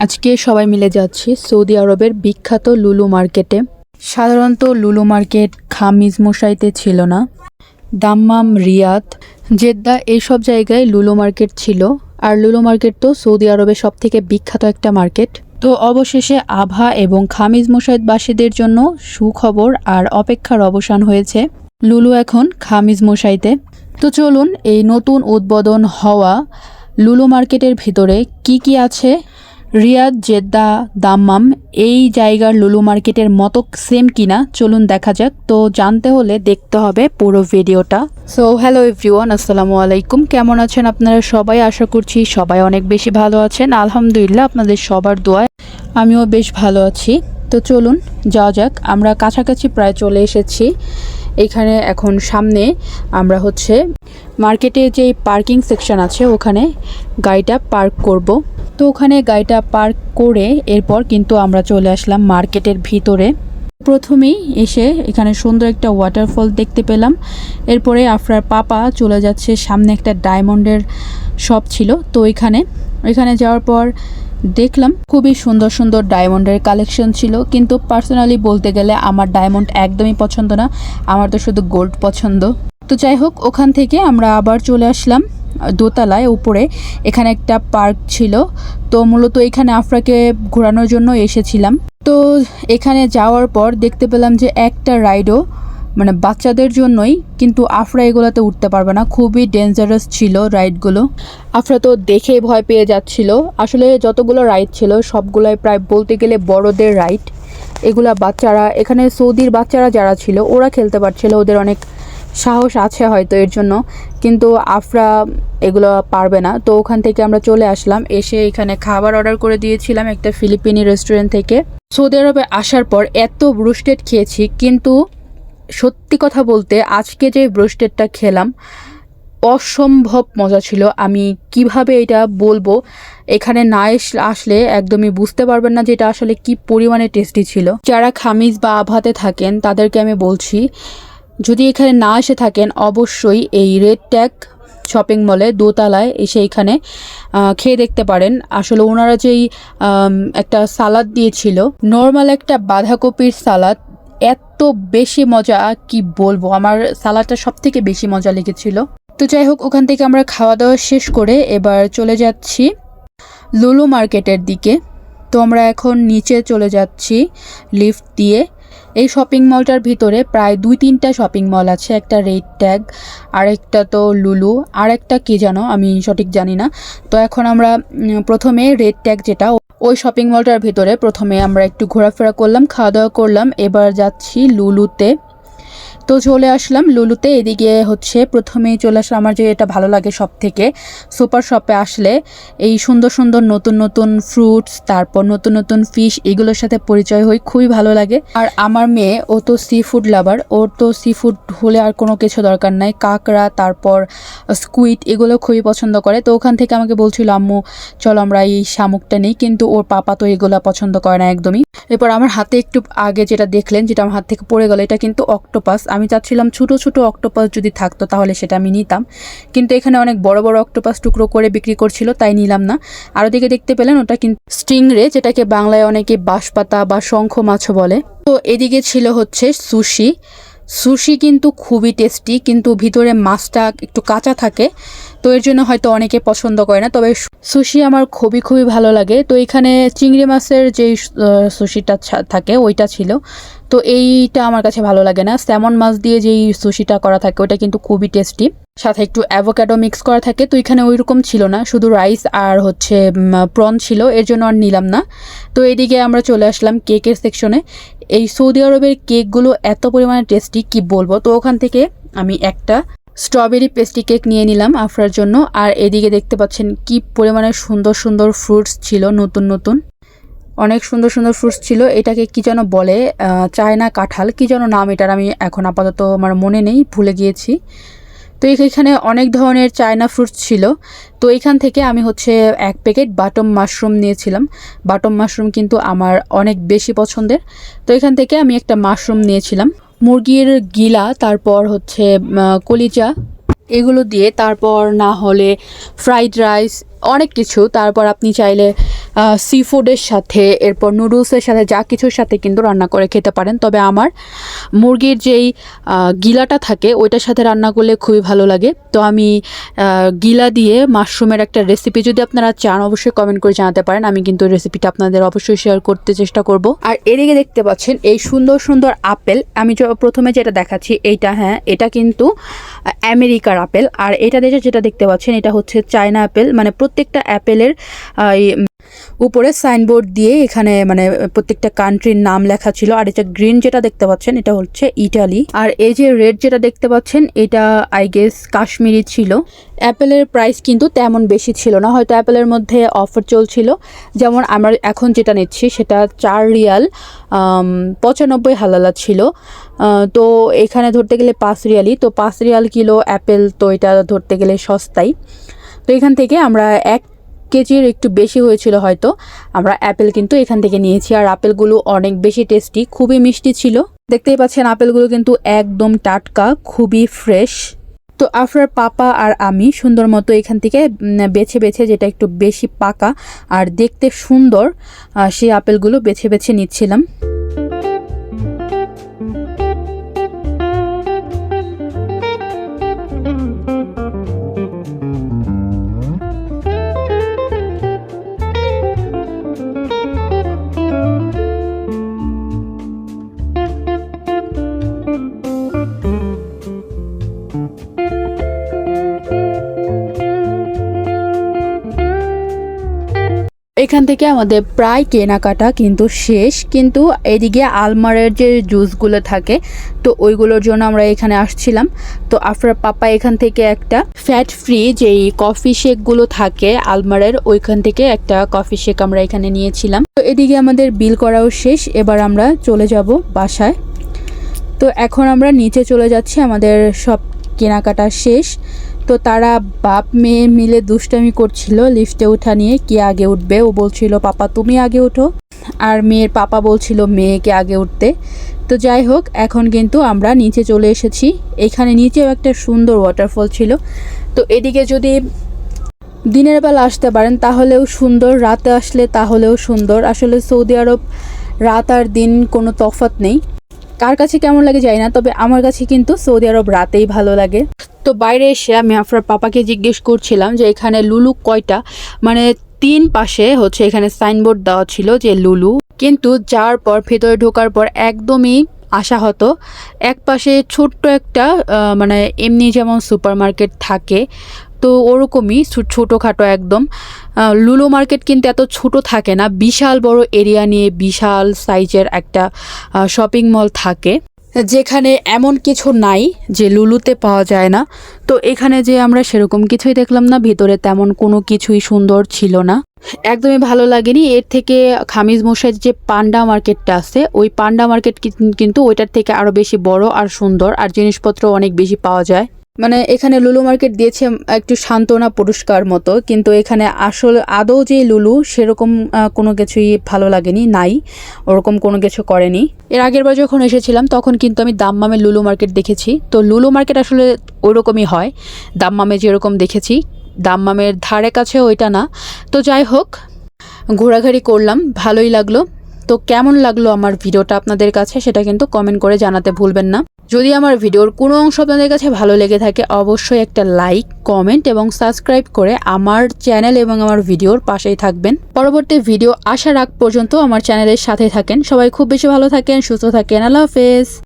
আজকে সবাই মিলে যাচ্ছি সৌদি আরবের বিখ্যাত লুলু মার্কেটে। সাধারণত লুলু মার্কেট খামিজ মশাইতে ছিল না। দাম্মাম, রিয়াদ, জেদ্দা এইসব জায়গায় লুলু মার্কেট ছিল। আর লুলু মার্কেট তো সৌদি আরবের সব থেকে বিখ্যাত একটা মার্কেট। তো অবশেষে আভা এবং খামিজ মোশাইদবাসীদের জন্য সুখবর আর অপেক্ষার অবসান হয়েছে লুলু এখন খামিজ মশাইতে। তো চলুন এই নতুন উদ্বোধন হওয়া লুলু মার্কেটের ভিতরে কি কি আছে রিয়াদ, জেদ্দা, দাম্মাম, এই জায়গার লুলু মার্কেটের মতো সেম কিনা? চলুন দেখা যাক। তো জানতে হলে দেখতে হবে পুরো ভিডিওটা। সো হ্যালো এভরিওয়ান আসসালামু আলাইকুম। কেমন আছেন আপনারা সবাই? আশা করছি সবাই অনেক বেশি ভালো আছেন। আলহামদুলিল্লাহ, আপনাদের সবার দোয়ায় আমিও বেশ ভালো আছি। তো চলুন, যাওয়া যাক। আমরা কাছাকাছি প্রায় চলে এসেছি। এখানে এখন সামনে আমরা হচ্ছে মার্কেটে যে পার্কিং সেকশন আছে, ওখানে গাড়িটা পার্ক করব। তো ওখানে গাড়িটা পার্ক করে এরপর কিন্তু আমরা চলে আসলাম মার্কেটের ভিতরে। প্রথমেই এসে এখানে সুন্দর একটা ওয়াটারফল দেখতে পেলাম। এরপরে আফরার পাপা চলে যাচ্ছে, সামনে একটা ডায়মন্ডের শপ ছিল। তো এখানে এখানে যাওয়ার পর দেখলাম খুবই সুন্দর সুন্দর ডায়মন্ডের কালেকশন ছিল, কিন্তু পার্সোনালি বলতে গেলে আমার ডায়মন্ড একদমই পছন্দ না, আমার তো শুধু গোল্ড পছন্দ। তো যাই হোক, ওখান থেকে আমরা আবার চলে আসলাম দোতলায় উপরে, এখানে একটা পার্ক ছিল। তো মূলত এখানে আফরাকে ঘোরানোর জন্য এসেছিলাম। তো এখানে যাওয়ার পর দেখতে পেলাম যে একটা রাইডও মানে বাচ্চাদের জন্যই, কিন্তু আফরা এগুলোতে উঠতে পারবে না। খুবই ডেঞ্জারাস ছিল রাইডগুলো আফরা তো দেখেই ভয় পেয়ে যাচ্ছিল। আসলে যতগুলো রাইড ছিল, সবগুলোই প্রায় বলতে গেলে বড়দের রাইড এগুলা বাচ্চারা, এখানে সৌদির বাচ্চারা যারা ছিল, ওরা খেলতে পারছিল, ওদের অনেক সাহস আছে হয়তো এর জন্য। কিন্তু আফরা এগুলো পারবে না। তো ওখান থেকে আমরা চলে আসলাম, এসে এখানে খাবার অর্ডার করে দিয়েছিলাম একটা ফিলিপিনি রেস্টুরেন্ট থেকে। সৌদি আরবে আসার পর এত ব্রুস্টেড খেয়েছি, কিন্তু সত্যি কথা বলতে আজকে যে ব্রোস্টেডটা খেলাম, অসম্ভব মজা ছিল। আমি কীভাবে এটা বলব, এখানে না আসলে একদমই বুঝতে পারবেন না যে এটা আসলে কি পরিমাণে টেস্টি ছিল। যারা খামিজ বা আভাতে থাকেন, তাদেরকে আমি বলছি, যদি এখানে না এসে থাকেন, অবশ্যই এই রেড ট্যাগ শপিং মলে দোতলায় এসে এখানে খেয়ে দেখতে পারেন। আসলে ওনারা যেই একটা সালাদ দিয়েছিল, নর্মাল একটা বাঁধাকপির সালাদ এত বেশি মজা, কি বলব? আমার সালাডটা সব থেকে বেশি মজা লেগেছিল। তো যাই হোক, ওখান থেকে আমরা খাওয়া দাওয়া শেষ করে এবার চলে যাচ্ছি লুলু মার্কেটের দিকে। তো আমরা এখন নিচে চলে যাচ্ছি লিফট দিয়ে। এই শপিং মলটার ভিতরে প্রায় দুই তিনটা শপিং মল আছে। একটা রেড ট্যাগ, আরেকটা তো লুলু আর একটা কি জানো? আমি সঠিক জানি না। তো এখন আমরা প্রথমে রেড ট্যাগ যেটা ওই শপিং মলটার ভিতরে প্রথমে আমরা একটু ঘোরাফেরা করলাম, খাওয়া দাওয়া করলাম, এবার যাচ্ছি লুলুতে। তো চলে আসলাম লুলুতে, এদিকে হচ্ছে প্রথমেই চলে আসলাম আমার যে এটা ভালো লাগে সব থেকে সুপার শপে আসলে এই সুন্দর সুন্দর নতুন নতুন ফ্রুটস তারপর নতুন নতুন ফিশ এগুলোর সাথে পরিচয় হই, খুবই ভালো লাগে। আর আমার মেয়ে, ও তো সি ফুড লাভার ওর তো সি ফুড হলে আর কোনো কিছু দরকার নাই। কাঁকড়া, তারপর স্কুইড এগুলো খুবই পছন্দ করে। তো ওখান থেকে আমাকে বলছিল, আম্মু, চলো আমরা এই শামুকটা নিই। কিন্তু ওর পাপা তো এগুলো পছন্দ করে না একদমই। এরপর আমার হাতে একটু আগে যেটা দেখলেন, যেটা আমার হাত থেকে পড়ে গেল, এটা কিন্তু অক্টোপাস আমি চাচ্ছিলাম ছোট ছোট অক্টোপাস যদি থাকতো তাহলে সেটা আমি নিতাম। কিন্তু এখানে অনেক বড় বড় অক্টোপাস টুকরো করে বিক্রি করছিল, তাই নিলাম না। আর ওদিকে দেখতে পেলেন ওটা কিন্তু স্টিংরে, যেটাকে বাংলায় অনেকে বাঁশপাতা বা শঙ্খ মাছও বলে। তো এদিকে ছিল হচ্ছে সুশি। সুশি কিন্তু খুবই টেস্টি কিন্তু ভিতরে মাছটা একটু কাঁচা থাকে তো এর জন্য হয়তো অনেকে পছন্দ করে না। তবে সুশি আমার খুবই খুবই ভালো লাগে। তো এখানে চিংড়ি মাছের যেই সুশিটা থাকে, ওইটা ছিল। তো এইটা আমার কাছে ভালো লাগে না। স্যামন মাছ দিয়ে যেই সুশিটা করা থাকে ওটা কিন্তু খুবই টেস্টি সাথে একটু অ্যাভোক্যাডো মিক্স করা থাকে। তো এখানে ওই রকম ছিল না। শুধু রাইস আর হচ্ছে প্রন ছিল। এর জন্য আর নিলাম না। তো এদিকে আমরা চলে আসলাম কেকের সেকশনে এই সৌদি আরবের কেকগুলো এত পরিমাণে টেস্টি কি বলব? তো ওখান থেকে আমি একটা স্ট্রবেরি পেস্ট্রি কেক নিয়ে নিলাম আফরার জন্য। আর এদিকে দেখতে পাচ্ছেন কি পরিমাণে সুন্দর সুন্দর ফ্রুটস ছিল, নতুন নতুন। অনেক সুন্দর সুন্দর ফ্রুটস ছিল। এটাকে কি যেন বলে চায়না কাঁঠাল। কি যেন নাম এটার আমি এখন আপাতত আমার মনে নেই, ভুলে গিয়েছি। তো এখানে অনেক ধরনের চায়না ফ্রুটস ছিল। তো এখান থেকে আমি হচ্ছে এক প্যাকেট বাটম মাশরুম নিয়েছিলাম। বাটম মাশরুম কিন্তু আমার অনেক বেশি পছন্দের। তো এখান থেকে আমি একটা মাশরুম নিয়েছিলাম। মুরগির গিলা, তারপর হচ্ছে কলিচা এগুলো দিয়ে তারপর না হলে ফ্রাইড রাইস অনেক কিছু। তারপর আপনি চাইলে সি ফুডের সাথে, এরপর নুডলসের সাথে, যা কিছুর সাথে কিন্তু রান্না করে খেতে পারেন। তবে আমার মুরগির যেই গিলাটা থাকে, ওইটার সাথে রান্না করলে খুবই ভালো লাগে। তো আমি গিলা দিয়ে মাশরুমের একটা রেসিপি যদি আপনারা চান, অবশ্যই কমেন্ট করে জানাতে পারেন। আমি কিন্তু রেসিপিটা আপনাদের অবশ্যই শেয়ার করতে চেষ্টা করব। আর এদিকে দেখতে পাচ্ছেন, এই সুন্দর সুন্দর আপেল, আমি প্রথমে যেটা দেখাচ্ছি, এইটা হ্যাঁ এটা কিন্তু আমেরিকার আপেল। আর এটা দেখে যেটা দেখতে পাচ্ছেন, এটা হচ্ছে চায়না আপেল। মানে প্রত্যেকটা অ্যাপেলের উপরে সাইনবোর্ড দিয়ে এখানে মানে প্রত্যেকটা কান্ট্রির নাম লেখা ছিল। আর এটা গ্রিন যেটা দেখতে পাচ্ছেন, এটা হচ্ছে ইটালি আর এই যে রেড যেটা দেখতে পাচ্ছেন, এটা আই গেস কাশ্মীরি ছিল। অ্যাপেলের প্রাইস কিন্তু তেমন বেশি ছিল না, হয়তো অ্যাপেলের মধ্যে অফার চলছিল। যেমন আমরা এখন যেটা নিচ্ছি, সেটা চার রিয়াল পঁচানব্বই হালালা ছিল। তো এখানে ধরতে গেলে পাঁচ রিয়ালই। তো পাঁচ রিয়াল কিলো অ্যাপেল তো এটা ধরতে গেলে সস্তাই। তো এখান থেকে আমরা এক কেজির একটু বেশি হয়েছিল হয়তো। আমরা অ্যাপেল কিন্তু এখান থেকে নিয়েছি আর আপেলগুলো অনেক বেশি টেস্টি, খুবই মিষ্টি ছিল। দেখতেই পাচ্ছেন আপেলগুলো কিন্তু একদম টাটকা, খুবই ফ্রেশ। তো আফরার পাপা আর আমি সুন্দর মতো এখান থেকে বেছে বেছে যেটা একটু বেশি পাকা আর দেখতে সুন্দর সেই আপেলগুলো বেছে বেছে নিচ্ছিলাম। এখান থেকে আমাদের প্রায় কেনাকাটা কিন্তু শেষ। কিন্তু এদিকে আলমারের যে জুসগুলো থাকে, তো ওইগুলোর জন্য আমরা এখানে আসছিলাম। তো আফরার পাপা এখান থেকে একটা ফ্যাট ফ্রি যেই কফি শেকগুলো থাকে আলমারের, ওইখান থেকে একটা কফি শেক আমরা এখানে নিয়েছিলাম। তো এদিকে আমাদের বিল করাও শেষ। এবার আমরা চলে যাব বাসায়। তো এখন আমরা নিচে চলে যাচ্ছি। আমাদের সব কেনাকাটা শেষ। তো তারা বাপ মেয়ে মিলে দুষ্টামি করছিল লিফটে ওঠা নিয়ে, কে আগে উঠবে? ও বলছিল, পাপা, তুমি আগে ওঠো। আর মেয়ের পাপা বলছিল, মেয়েকে আগে উঠতে। তো যাই হোক, এখন কিন্তু আমরা নিচে চলে এসেছি। এখানে নিচেও একটা সুন্দর ওয়াটারফল ছিল। তো এদিকে যদি দিনের বেলা আসতে পারেন, তাহলেও সুন্দর। রাতে আসলে তাহলেও সুন্দর। আসলে সৌদি আরব রাত আর দিন কোনো তফাৎ নেই। কার কাছে কেমন লাগে যায় না, তবে আমার কাছে কিন্তু সৌদি আরব রাতেই ভালো লাগে। তো বাইরে এসে আমি আফরার পাপাকে জিজ্ঞেস করছিলাম যে এখানে লুলু কয়টা? মানে তিন পাশে হচ্ছে এখানে সাইনবোর্ড দেওয়া ছিল যে লুলু। কিন্তু যাওয়ার পর, ভেতরে ঢোকার পর একদমই আসা হতো এক পাশে ছোট্ট একটা মানে এমনি যেমন সুপার মার্কেট থাকে, তো ওরকমই ছোটোখাটো একদম। লুলু মার্কেট কিন্তু এত ছোট থাকে না, বিশাল বড় এরিয়া নিয়ে বিশাল সাইজের একটা শপিং মল থাকে। যেখানে এমন কিছু নাই যে লুলুতে পাওয়া যায় না। তো এখানে যে আমরা সেরকম কিছুই দেখলাম না, ভিতরে তেমন কোনো কিছুই সুন্দর ছিল না। একদমই ভালো লাগেনি। এর থেকে খামিজ মশাইয়ের যে পান্ডা মার্কেটটা আছে, ওই পান্ডা মার্কেট কিন্তু ওইটার থেকে আরও বেশি বড় আর সুন্দর, আর জিনিসপত্র অনেক বেশি পাওয়া যায়। মানে এখানে লুলু মার্কেট দিয়েছে একটু সান্ত্বনা পুরস্কার মতো, কিন্তু এখানে আসল আদৌ যে লুলু সেরকম কোনো কিছুই ভালো লাগেনি, নাই, ওরকম কোনো কিছু করেনি। এর আগের বার যখন এসেছিলাম, তখন কিন্তু আমি দাম্মামের লুলু মার্কেট দেখেছি। তো লুলু মার্কেট আসলে ওরকমই হয়, দাম্মামে যেরকম দেখেছি, দাম্মামের ধারে কাছে ওইটা না। তো যাই হোক, ঘোরাঘুরি করলাম, ভালোই লাগল। তো কেমন লাগল আমার ভিডিওটা আপনাদের কাছে, সেটা কিন্তু কমেন্ট করে জানাতে ভুলবেন না। যদি আমার ভিডিওর কোনো অংশ আপনাদের কাছে ভালো লেগে থাকে, অবশ্যই একটা লাইক, কমেন্ট এবং সাবস্ক্রাইব করে আমার চ্যানেল এবং আমার ভিডিওর পাশেই থাকবেন। পরবর্তী ভিডিও আসার আগ পর্যন্ত আমার চ্যানেলের সাথে থাকেন। সবাই খুব বেশি ভালো থাকেন, সুস্থ থাকেন। আল্লাহ হাফেজ।